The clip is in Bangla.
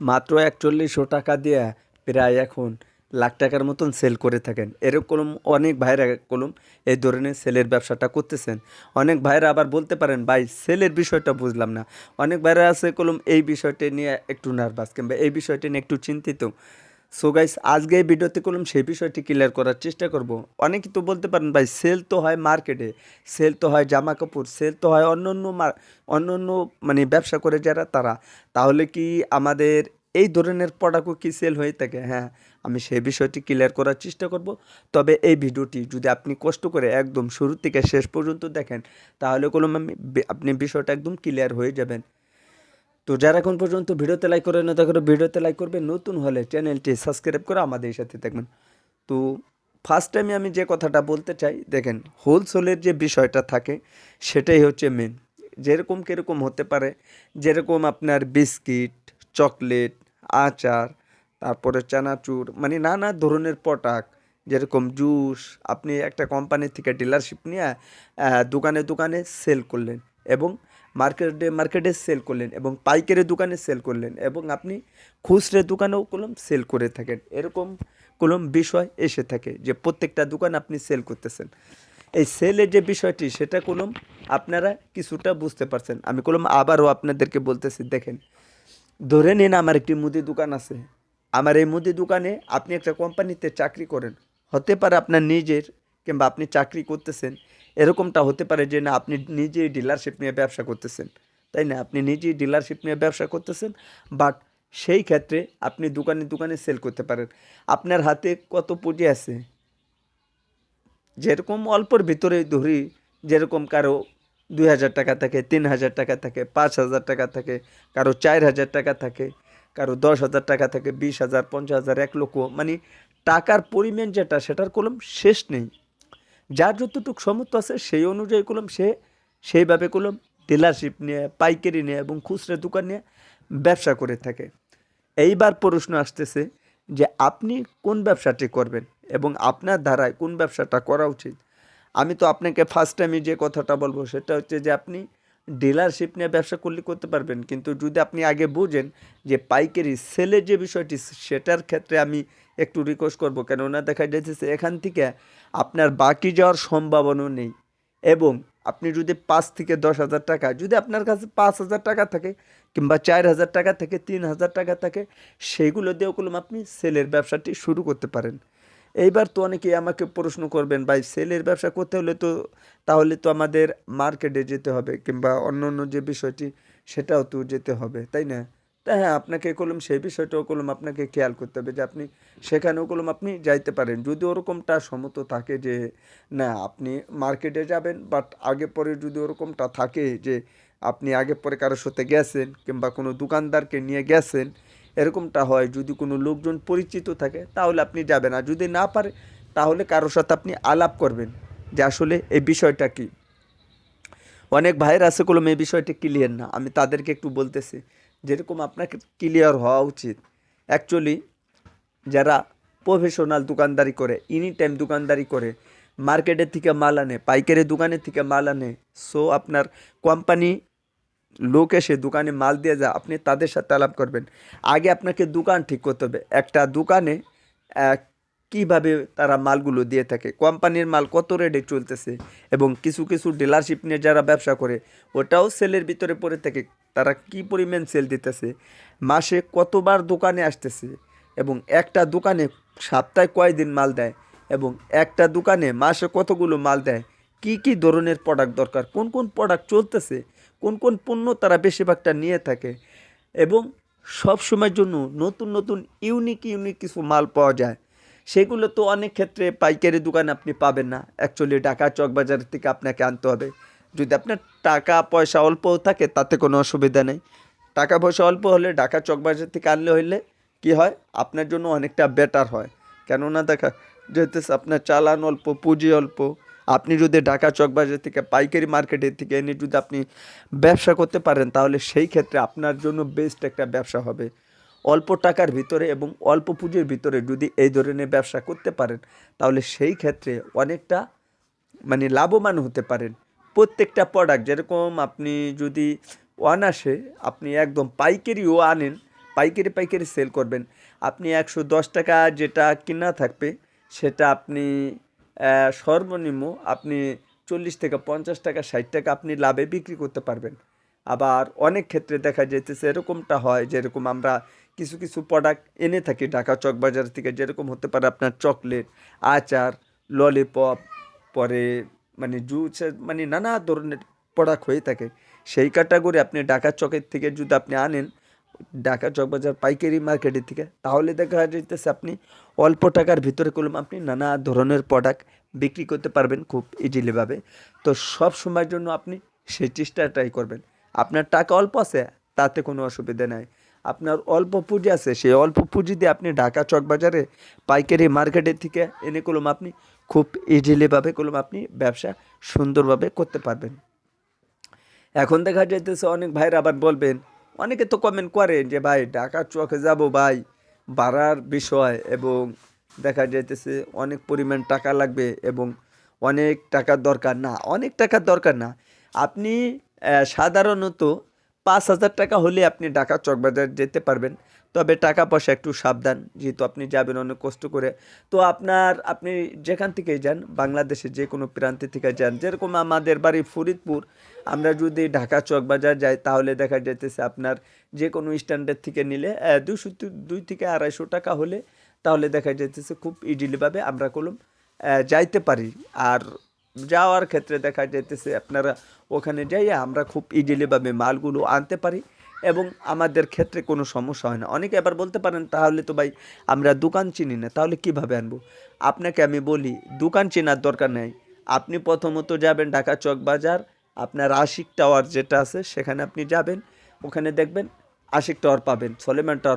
মাত্র একচল্লিশশো টাকা দিয়ে প্রায় এখন লাখ টাকার মতন সেল করে থাকেন। এরকম অনেক ভাইরা কলম এই ধরনের সেলের ব্যবসাটা করতেছেন। অনেক ভাইরা আবার বলতে পারেন, ভাই সেলের বিষয়টা বুঝলাম না। অনেক ভাইরা আছে কলম, এই বিষয়টা নিয়ে একটু নার্ভাস কিংবা, এই বিষয়টা নিয়ে একটু চিন্তিত। সো গাইস আজকে এই ভিডিওতে করলাম সেই বিষয়টি ক্লিয়ার করার চেষ্টা করব। অনেকে তো বলতে পারেন, ভাই সেল তো হয় মার্কেটে সেল তো হয় জামা কাপড় সেল তো হয় অন্য অন্য অন্য অন্য মানে ব্যবসা করে যারা তারা। তাহলে কি আমাদের এই ধরনের প্রোডাক্টও কি সেল হয়ে থাকে? হ্যাঁ আমি সেই বিষয়টি ক্লিয়ার করার চেষ্টা করব। তবে এই ভিডিওটি যদি আপনি কষ্ট করে একদম শুরু থেকে শেষ পর্যন্ত দেখেন, তাহলে কোনো আমি, আপনি বিষয়টা একদম ক্লিয়ার হয়ে যাবেন। তো যারা এখন পর্যন্ত ভিডিওতে লাইক করে না, তারা ভিডিওতে লাইক করবে, নতুন হলে চ্যানেলটি সাবস্ক্রাইব করে আমাদের সাথে থাকবেন। তো ফার্স্ট টাইমে আমি যে কথাটা বলতে চাই, দেখেন হোলসেলের যে বিষয়টা থাকে, সেটাই হচ্ছে মেন যেরকম কীরকম হতে পারে, যেরকম আপনার বিস্কিট, চকলেট, আচার, তারপরে চানাচুর মানে নানা ধরনের পটাক, যেরকম জুস, আপনি একটা কোম্পানি থেকে ডিলারশিপ নিয়ে দোকানে দোকানে সেল করলেন এবং মার্কেটে মার্কেটে সেল করলেন এবং পাইকারি দোকানে সেল করলেন এবং আপনি খুচরে দোকানেও কলম সেল করে থাকেন। এরকম কলম বিষয় এসে থাকে যে প্রত্যেকটা দোকান আপনি সেল করতেছেন। এই সেলের যে বিষয়টি, সেটা কলম আপনারা কিছুটা বুঝতে পারছেন। আমি কলম আবারও আপনাদেরকে বলতেছি, দেখেন, ধরে নিন আমার একটি মুদি দোকান আছে। আমার এই মুদি দোকানে আপনি একটা কোম্পানিতে চাকরি করেন। হতে পারে আপনার নিজের কিংবা আপনি চাকরি করতেছেন। এরকমটা হতে পারে যে, না, আপনি নিজেই ডিলারশিপ নিয়ে ব্যবসা করতেছেন, তাই না? আপনি নিজেই ডিলারশিপ নিয়ে ব্যবসা করতেছেন বাট সেই ক্ষেত্রে আপনি দোকানে দোকানে সেল করতে পারেন। আপনার হাতে কত পুঁজি আছে? যেরকম অল্পর ভিতরে ধরি, যেরকম কারও দুই হাজার টাকা থাকে, তিন হাজার টাকা থাকে, পাঁচ হাজার টাকা থাকে, কারও চার হাজার টাকা থাকে, কারও দশ হাজার টাকা থাকে, বিশ হাজার, পঞ্চাশ হাজার, এক লক্ষ মানে টাকার পরিমাণ যেটা, সেটার কলম শেষ নেই। যার যতটুকু সমর্থ আছে সেই অনুযায়ী কলম, সে সেইভাবে কলম ডিলারশিপ নিয়ে, পাইকারি নিয়ে এবং খুচরা দোকান নিয়ে ব্যবসা করে থাকে। এইবার প্রশ্ন আসতেছে যে আপনি কোন ব্যবসাটি করবেন এবং আপনার ধারায় কোন ব্যবসাটা করা উচিত? আমি তো আপনাকে ফার্স্ট টাইমে যে কথাটা বলব সেটা হচ্ছে যে আপনি ডিলারশিপ নিয়ে ব্যবসা করলে করতে পারবেন। কিন্তু যদি আপনি আগে বোঝেন যে পাইকারি সেলের যে বিষয়টি, সেটার ক্ষেত্রে আমি একটু রিকোয়েস্ট করব। কেননা দেখা যাচ্ছে এখান থেকে আপনার বাকি যাওয়ার সম্ভাবনা নেই। এবং আপনি যদি পাঁচ থেকে দশ হাজার টাকা, যদি আপনার কাছে পাঁচ হাজার টাকা থাকে কিংবা চার হাজার টাকা থেকে, তিন হাজার টাকা থাকে সেইগুলো দিয়েও কলম আপনি সেলের ব্যবসাটি শুরু করতে পারেন। এইবার তো অনেকেই আমাকে প্রশ্ন করবেন, ভাই, সেলের ব্যবসা করতে হলে তো, তাহলে তো আমাদের মার্কেটে যেতে হবে কিংবা অন্য অন্য যে বিষয়টি, সেটাও তো যেতে হবে। তাই না? হ্যাঁ আপনাকে কলম, সেই বিষয়টাও কলম আপনাকে খেয়াল করতে হবে যে আপনি সেখানেও কলম আপনি যাইতে পারেন। যদি ওরকমটা সমত থাকে যে, না, আপনি মার্কেটে যাবেন বাট আগে পরে যদি ওরকমটা থাকে যে, আপনি আগে পরে কারোর সাথে গেছেন কিংবা কোনো দোকানদারকে নিয়ে গেছেন, এরকমটা হয়। যদি কোনো লোকজন পরিচিত থাকে, তাহলে আপনি যাবেন। আর যদি না পারে, তাহলে কারোর সাথে আপনি আলাপ করবেন যে আসলে এই বিষয়টা কী। অনেক ভাইয়ের আছে কলম, এই বিষয়টা ক্লিয়ার না। আমি তাদেরকে একটু বলতেছি যেরকম আপনাকে ক্লিয়ার হওয়া উচিত। অ্যাকচুয়ালি যারা প্রফেশনাল দোকানদারি করে এনি টাইম দোকানদারি করে মার্কেটের থেকে মাল আনে, পাইকারি দোকানের থেকে মাল আনে সো আপনার কোম্পানি লোক এসে দোকানে মাল দিয়ে যায়, আপনি তাদের সাথে আলাপ করবেন। আগে আপনাকে দোকান ঠিক করতে হবে। একটা দোকানে কীভাবে তারা মালগুলো দিয়ে থাকে? কোম্পানির মাল কত রেটে চলতেছে? এবং কিছু কিছু ডিলারশিপ নিয়ে যারা ব্যবসা করে, ওটাও সেলের ভিতরে পড়ে থাকে। তারা কি পরিমাণ সেল দিতেছে? মাসে কতবার দোকানে আসতেছে? এবং একটা দোকানে সপ্তাহে কয়দিন মাল দেয়? এবং একটা দোকানে মাসে কতগুলো মাল দেয়? কি কি ধরনের প্রোডাক্ট দরকার? কোন কোন প্রোডাক্ট চলতেছে? কোন কোন পণ্য তারা বেশিরভাগটা নিয়ে থাকে? এবং সব সময়ের জন্য নতুন নতুন ইউনিক ইউনিক কিছু মাল পাওয়া যায়। সেগুলো তো অনেক ক্ষেত্রে পাইকারি দোকানে আপনি পাবেন না। অ্যাকচুয়ালি ঢাকা চকবাজার থেকে আপনাকে আনতে হবে। যদি আপনার টাকা পয়সা অল্পও থাকে, তাতে কোনো অসুবিধা নেই। টাকা পয়সা অল্প হলে ঢাকা চকবাজার থেকে আনলে হইলে কি হয়? আপনার জন্য অনেকটা বেটার হয়। কেননা দেখা যেহেতু আপনার চালান অল্প, পুঁজি অল্প। আপনি যদি ঢাকা চকবাজার থেকে পাইকারি মার্কেটের থেকে এনে যদি আপনি ব্যবসা করতে পারেন, তাহলে সেই ক্ষেত্রে আপনার জন্য বেস্ট একটা ব্যবসা হবে। অল্প টাকার ভিতরে এবং অল্প পুঁজির ভিতরে যদি এই ধরনের ব্যবসা করতে পারেন, তাহলে সেই ক্ষেত্রে অনেকটা মানে লাভবান হতে পারেন। প্রত্যেকটা প্রোডাক্ট যেরকম আপনি যদি অনাসে আপনি একদম পাইকারিও আনেন, পাইকারি পাইকারি সেল করবেন। আপনি একশো দশ টাকা যেটা কিনা থাকবে, সেটা আপনি সর্বনিম্ন আপনি চল্লিশ থেকে পঞ্চাশ টাকা, ষাট টাকা আপনি লাভে বিক্রি করতে পারবেন। আবার অনেক ক্ষেত্রে দেখা যাইতেছে এরকমটা হয়, যেরকম আমরা কিছু কিছু প্রোডাক্ট এনে থাকি ঢাকা চক বাজার থেকে, যেরকম হতে পারে আপনার চকলেট আচার ললিপপ পরে মানে জুস মানে নানা ধরনের প্রোডাক্ট হয়ে থাকে। সেই ক্যাটাগরি আপনি ঢাকা চকের থেকে যদি আপনি আনেন, ঢাকা চক বাজার পাইকারি মার্কেটের থেকে, তাহলে দেখা যাইতেছে আপনি অল্প টাকার ভিতরে করলাম আপনি নানা ধরনের প্রোডাক্ট বিক্রি করতে পারবেন খুব ইজিলিভাবে তো সব সময়ের জন্য আপনি সেই চেষ্টা ট্রাই করবেন। আপনার টাকা অল্প আছে, তাতে কোনো অসুবিধা নাই। আপনার অল্প পুঁজি আছে, সেই অল্প পুঁজি দিয়ে আপনি ঢাকা চক বাজারে পাইকারি মার্কেটের থেকে এনে করলাম আপনি খুব ইজিলিভাবে করলাম আপনি ব্যবসা সুন্দরভাবে করতে পারবেন। এখন দেখা যাইতেছে অনেক ভাইরা আবার বলবেন, অনেকে তো কমেন্ট করেন যে, ভাই, ঢাকা চকে যাব ভাই। বাড়ার বিষয় এবং দেখা যাইতেছে অনেক পরিমাণ টাকা লাগবে এবং অনেক টাকার দরকার না, অনেক টাকার দরকার না। আপনি সাধারণত পাঁচ হাজার টাকা হলে আপনি ঢাকা চকবাজার যেতে পারবেন। তবে টাকা পয়সা একটু সাবধান, যেহেতু আপনি যাবেন অনেক কষ্ট করে। তো আপনার, আপনি যেখান থেকেই যান, বাংলাদেশের যে কোনো প্রান্তে থেকে যান, যেরকম আমাদের বাড়ি ফরিদপুর, আমরা যদি ঢাকা চকবাজার যাই, তাহলে দেখা যাইতেছে আপনার যে কোনো স্ট্যান্ডার্ড থেকে নিলে দুশো দুই থেকে আড়াইশো টাকা হলে, তাহলে দেখা যাইতেছে খুব ইজিলিভাবে আমরা কলম যাইতে পারি। আর যাওয়ার ক্ষেত্রে দেখা যাইতেছে আপনারা ওখানে যাইয়ে আমরা খুব ইজিলিভাবে মালগুলো আনতে পারি এবং আমাদের ক্ষেত্রে কোনো সমস্যা হয় না। অনেকে এবার বলতে পারেন, তাহলে তো ভাই আমরা দোকান চিনি না, তাহলে কীভাবে আনব? আপনাকে আমি বলি, দোকান চেনার দরকার নেই। আপনি প্রথমত যাবেন ঢাকা চক বাজার, আপনার আশিক টাওয়ার যেটা আছে, সেখানে আপনি যাবেন। ওখানে দেখবেন আশিক টাওয়ার পাবেন, সলেমান টাওয়ার